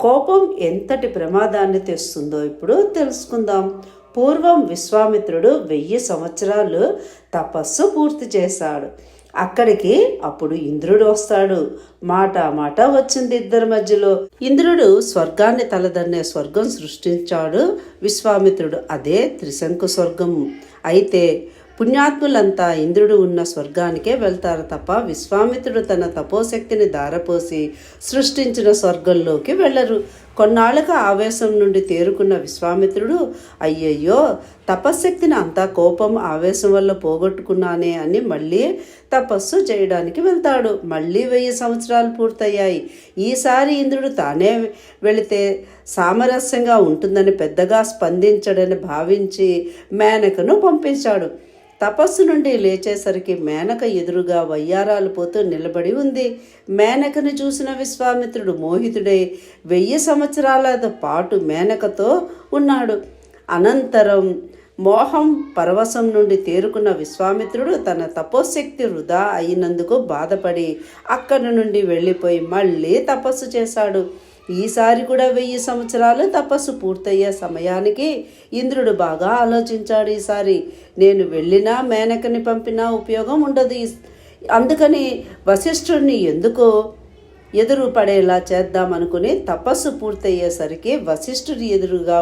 కోపం ఎంతటి ప్రమాదాన్ని తెస్తుందో ఇప్పుడు తెలుసుకుందాం. పూర్వం విశ్వామిత్రుడు వెయ్యి సంవత్సరాలు తపస్సు పూర్తి చేశాడు. అక్కడికి అప్పుడు ఇంద్రుడు వస్తాడు. మాట మాట వచ్చింది ఇద్దరి మధ్యలో. ఇంద్రుడు స్వర్గాన్ని తలదన్నే స్వర్గం సృష్టించాడు విశ్వామిత్రుడు. అదే త్రిశంకు స్వర్గం. అయితే పుణ్యాత్ములంతా ఇంద్రుడు ఉన్న స్వర్గానికే వెళ్తారు తప్ప విశ్వామిత్రుడు తన తపోశక్తిని దారపోసి సృష్టించిన స్వర్గంలోకి వెళ్ళరు. కొన్నాళ్ళకు ఆవేశం నుండి తేరుకున్న విశ్వామిత్రుడు అయ్యయ్యో తపశ్శక్తిని అంతా కోపం ఆవేశం వల్ల పోగొట్టుకున్నానే అని మళ్ళీ తపస్సు చేయడానికి వెళ్తాడు. మళ్ళీ వెయ్యి సంవత్సరాలు పూర్తయ్యాయి. ఈసారి ఇంద్రుడు తానే వెళితే సామరస్యంగా ఉంటుందని పెద్దగా స్పందించడని భావించి మేనకను పంపించాడు. తపస్సు నుండి లేచేసరికి మేనక ఎదురుగా వయ్యారాలు పోతూ నిలబడి ఉంది. మేనకను చూసిన విశ్వామిత్రుడు మోహితుడై వెయ్యి సంవత్సరాల పాటు మేనకతో ఉన్నాడు. అనంతరం మోహం పరవశం నుండి తేరుకున్న విశ్వామిత్రుడు తన తపోశక్తి వృధా అయినందుకు బాధపడి అక్కడి నుండి వెళ్ళిపోయి మళ్ళీ తపస్సు చేశాడు. ఈసారి కూడా వెయ్యి సంవత్సరాలు తపస్సు పూర్తయ్యే సమయానికి ఇంద్రుడు బాగా ఆలోచించాడు ఈసారి. నేను వెళ్ళినా మేనకని పంపినా ఉపయోగం ఉండదు అందుకని వశిష్ఠుడిని ఎందుకు ఎదురు పడేలా చేద్దామనుకుని తపస్సు పూర్తయ్యేసరికి వశిష్ఠుడి ఎదురుగా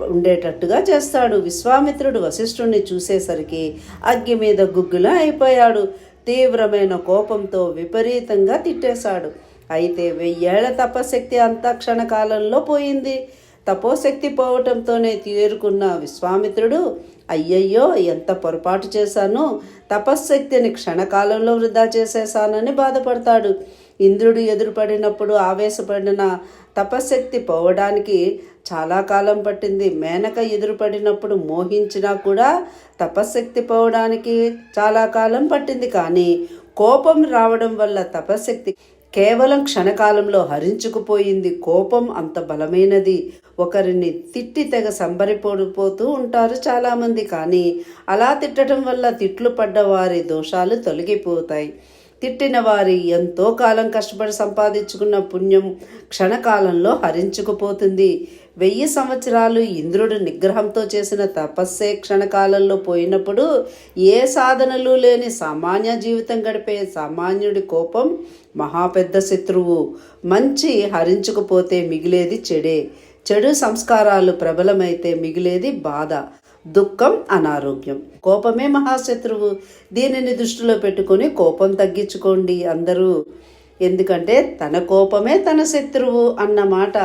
ఉండేటట్టుగా చేస్తాడు. విశ్వామిత్రుడు వశిష్ఠుడిని చూసేసరికి అగ్గి మీద గుగ్గులా అయిపోయాడు. తీవ్రమైన కోపంతో విపరీతంగా తిట్టేశాడు. అయితే వెయ్యేళ్ళ తపశక్తి అంతా క్షణకాలంలో పోయింది. తపోశక్తి పోవటంతోనే తీరుకున్న విశ్వామిత్రుడు అయ్యయ్యో ఎంత పొరపాటు చేశాను తపశ్శక్తిని క్షణకాలంలో వృధా చేసేశానని బాధపడతాడు. ఇంద్రుడు ఎదురుపడినప్పుడు ఆవేశపడిన తపశ్శక్తి పోవడానికి చాలా కాలం పట్టింది. మేనక ఎదురుపడినప్పుడు మోహించినా కూడా తపశ్శక్తి పోవడానికి చాలా కాలం పట్టింది. కానీ కోపం రావడం వల్ల తపశ్శక్తి కేవలం క్షణకాలంలో హరించుకుపోయింది కోపం అంత బలమైనది. ఒకరిని తిట్టి తెగ సంబరిపోడిపోతూ ఉంటారు చాలామంది కానీ అలా తిట్టడం వల్ల తిట్లు పడ్డ వారి దోషాలు తొలగిపోతాయి. తిట్టిన వారి ఎంతో కాలం కష్టపడి సంపాదించుకున్న పుణ్యం క్షణకాలంలో హరించుకుపోతుంది. వెయ్యి సంవత్సరాలు ఇంద్రుడు నిగ్రహంతో చేసిన తపస్సే క్షణకాలంలో పోయినప్పుడు ఏ సాధనలు లేని సామాన్య జీవితం గడిపే సామాన్యుడి కోపం మహా పెద్ద శత్రువు. మంచి హరించుకుపోతే మిగిలేది చెడే. చెడు సంస్కారాలు ప్రబలమైతే మిగిలేది బాధ. దుఃఖం అనారోగ్యం. కోపమే మహాశత్రువు. దీనిని దృష్టిలో పెట్టుకొని కోపం తగ్గించుకోండి అందరూ. ఎందుకంటే తన కోపమే తన శత్రువు అన్నమాట